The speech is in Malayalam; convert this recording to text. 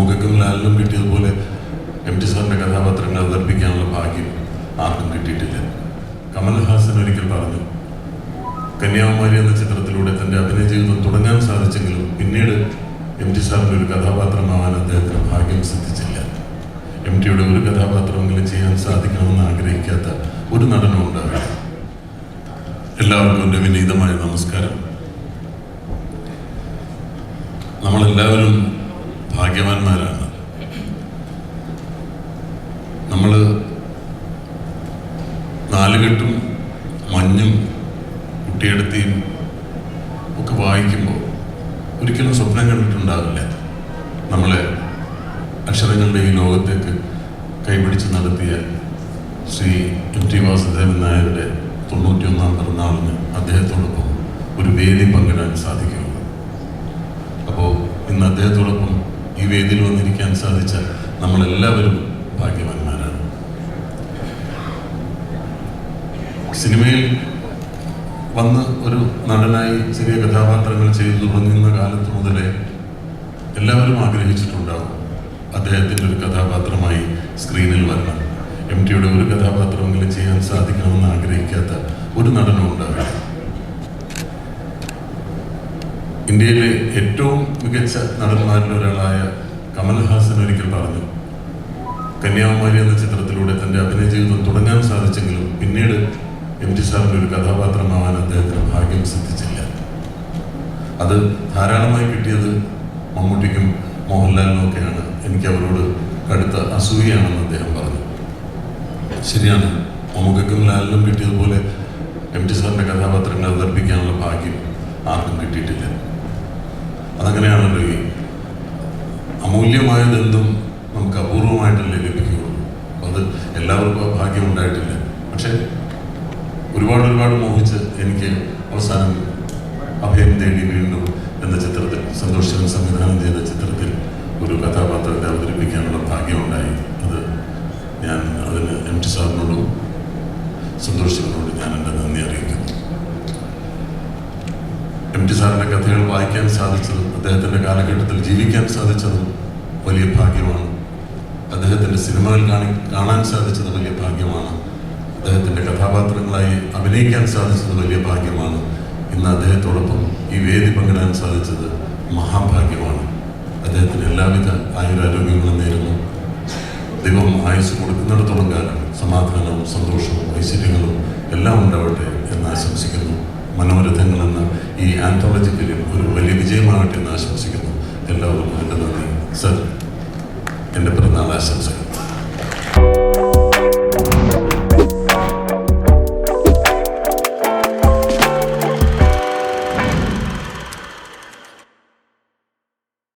മമ്മൂക്കും ലാലിനും കിട്ടിയതുപോലെ എം ടി സാറിന്റെ കഥാപാത്രങ്ങൾ അവതരിപ്പിക്കാനുള്ള ഭാഗ്യം ആർക്കും കിട്ടിയിട്ടില്ല. കമൽഹാസൻ ഒരിക്കൽ പറഞ്ഞു കന്യാകുമാരി എന്ന ചിത്രത്തിലൂടെ തന്റെ അഭിനയ ജീവിതം തുടങ്ങാൻ സാധിച്ചെങ്കിലും പിന്നീട് എം ടി സാറിന്റെ ഒരു കഥാപാത്രമാവാൻ അദ്ദേഹത്തിന് ഭാഗ്യം സിദ്ധിച്ചില്ല. എം ടിയുടെ ഒരു കഥാപാത്രമെങ്കിലും ചെയ്യാൻ സാധിക്കണമെന്ന് ആഗ്രഹിക്കാത്ത ഒരു നടനും ഉണ്ടാവില്ല. എല്ലാവർക്കും വിനീതമായ നമസ്കാരം. നമ്മളെല്ലാവരും ഭാഗ്യവാന്മാരാണ്. നമ്മൾ നാലുകെട്ടും മഞ്ഞും കുട്ടിയെടുത്തിയും ഒക്കെ വായിക്കുമ്പോൾ ഒരിക്കലും സ്വപ്നം കണ്ടിട്ടുണ്ടാവില്ല. നമ്മളെ അക്ഷരങ്ങളുടെ ഈ ലോകത്തേക്ക് കൈപിടിച്ച് നടത്തിയ ശ്രീ എം ടി വാസുദേവൻ നായരുടെ തൊണ്ണൂറ്റിയൊന്നാം പിറന്നാളിന് അദ്ദേഹത്തോടൊപ്പം ഒരു വേദി പങ്കിടാൻ സാധിക്കുകയുള്ളൂ. അപ്പോൾ ഇന്ന് അദ്ദേഹത്തോടൊപ്പം ഈ വേദിയിൽ വന്നിരിക്കാൻ സാധിച്ച നമ്മളെല്ലാവരും ഭാഗ്യവാന്മാരാണ്. സിനിമയിൽ വന്ന് ഒരു നടനായി ചെറിയ കഥാപാത്രങ്ങൾ ചെയ്തു തുടങ്ങുന്ന കാലത്ത് മുതലേ എല്ലാവരും ആഗ്രഹിച്ചിട്ടുണ്ടാവും അദ്ദേഹത്തിന്റെ ഒരു കഥാപാത്രമായി സ്ക്രീനിൽ വരണം. എം ടിയുടെ ഒരു കഥാപാത്രമെങ്കിലും ചെയ്യാൻ സാധിക്കണമെന്ന് ആഗ്രഹിക്കാത്ത ഒരു നടനും ഉണ്ടാവില്ല. ഇന്ത്യയിലെ ഏറ്റവും മികച്ച നടന്മാരിൽ ഒരാളായ കമൽഹാസൻ ഒരിക്കൽ പറഞ്ഞു കന്യാകുമാരി എന്ന ചിത്രത്തിലൂടെ തന്റെ അഭിനയ ജീവിതം തുടങ്ങാൻ സാധിച്ചെങ്കിലും പിന്നീട് എം ജി സാറിന്റെ ഒരു കഥാപാത്രമാവാൻ അദ്ദേഹത്തിന് ഭാഗ്യം സിദ്ധിച്ചില്ല. അത് ധാരാളമായി കിട്ടിയത് മമ്മൂട്ടിക്കും മോഹൻലാലിനും ഒക്കെയാണ്. എനിക്ക് അവരോട് കടുത്ത അസൂയയാണെന്ന് അദ്ദേഹം പറഞ്ഞു. ശരിയാണ് മമ്മൂക്കും ലാലിനും കിട്ടിയതുപോലെ എം ടി സാറിന്റെ കഥാപാത്രങ്ങൾ അവതരിപ്പിക്കാനുള്ള ഭാഗ്യം ആർക്കും കിട്ടിയിട്ടില്ല. അതങ്ങനെയാണല്ലോ ഈ അമൂല്യമായതെന്തും നമുക്ക് അപൂർവമായിട്ടല്ലേ ലഭിക്കുകയുള്ളൂ. അത് എല്ലാവർക്കും ഭാഗ്യം ഉണ്ടായിട്ടില്ല. പക്ഷേ ഒരുപാട് ഒരുപാട് മോഹിച്ച് എനിക്ക് അവസാനം അഭയം തേടി വീണ്ടും എന്ന ചിത്രത്തിൽ സന്തോഷം സംവിധാനം ചെയ്ത ചിത്രത്തിൽ ഒരു കഥാപാത്രത്തെ അവതരിപ്പിക്കാനുള്ള ഭാഗ്യമുണ്ടായി. അത് ഞാൻ അതിന് എം ടി സാറിനോടും സന്തോഷത്തിനോടും ഞാൻ എന്റെ നന്ദി അറിയിക്കുന്നു. എം ടി സാറിന്റെ കഥകൾ വായിക്കാൻ സാധിച്ചതും അദ്ദേഹത്തിന്റെ കാലഘട്ടത്തിൽ ജീവിക്കാൻ സാധിച്ചതും വലിയ ഭാഗ്യമാണ്. അദ്ദേഹത്തിന്റെ സിനിമകൾ കാണി കാണാൻ സാധിച്ചത് വലിയ ഭാഗ്യമാണ്. അദ്ദേഹത്തിന്റെ കഥാപാത്രങ്ങളായി അഭിനയിക്കാൻ സാധിച്ചത് വലിയ ഭാഗ്യമാണ്. ഇന്ന് അദ്ദേഹത്തോടൊപ്പം ഈ വേദി പങ്കിടാൻ സാധിച്ചത് മഹാഭാഗ്യമാണ്. അദ്ദേഹത്തിന് എല്ലാവിധ ആയുരാരോഗ്യങ്ങളും നേരുന്നു. ദൈവം ആയുസ് കൊടുക്കുന്നിടത്തോളം കാലം സമാധാനവും സന്തോഷവും ഐശ്വര്യങ്ങളും എല്ലാം ഉണ്ടാവട്ടെ എന്ന് ആശംസിക്കുന്നു. മനോരഥങ്ങൾ എന്ന ഈ ആന്തോളജി ഫിലിം ഒരു വലിയ വിജയമാകട്ടെ എന്ന് ആശംസിക്കുന്നു. എല്ലാവർക്കും എന്റെ നന്ദി. സർ എന്റെ പിറന്നാൾ ആശംസകൾ.